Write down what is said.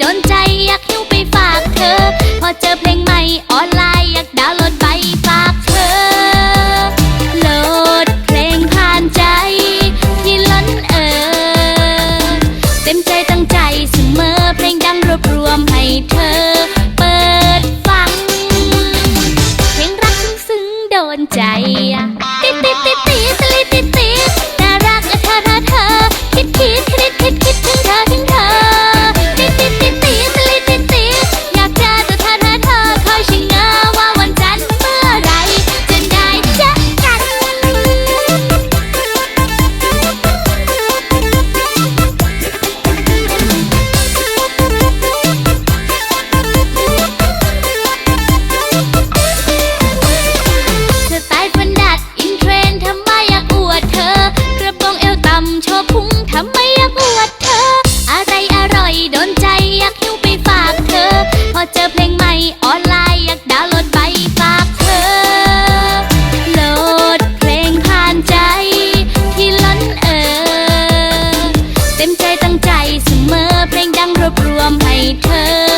โดนใจอยากหิ้วไปฝากเธอ พอเจอเพลงใหม่ออนไลน์อยากดาวน์โหลดไปฝากเธอ โหลดเพลงผ่านใจที่ล้นเอ่อเต็มใจตั้งำโชว์พุงทำไมอยากอวดเธอ อะไรอร่อยโดนใจอยากหิ้วไปฝากเธอ พอเจอเพลงใหม่ออนไลน์อยากดาวน์โหลดไปฝากเธอ โหลดเพลงผ่านใจที่ล้นเออ เต็มใจตั้งใจเสมอเพลงดังรวบรวมให้เธอ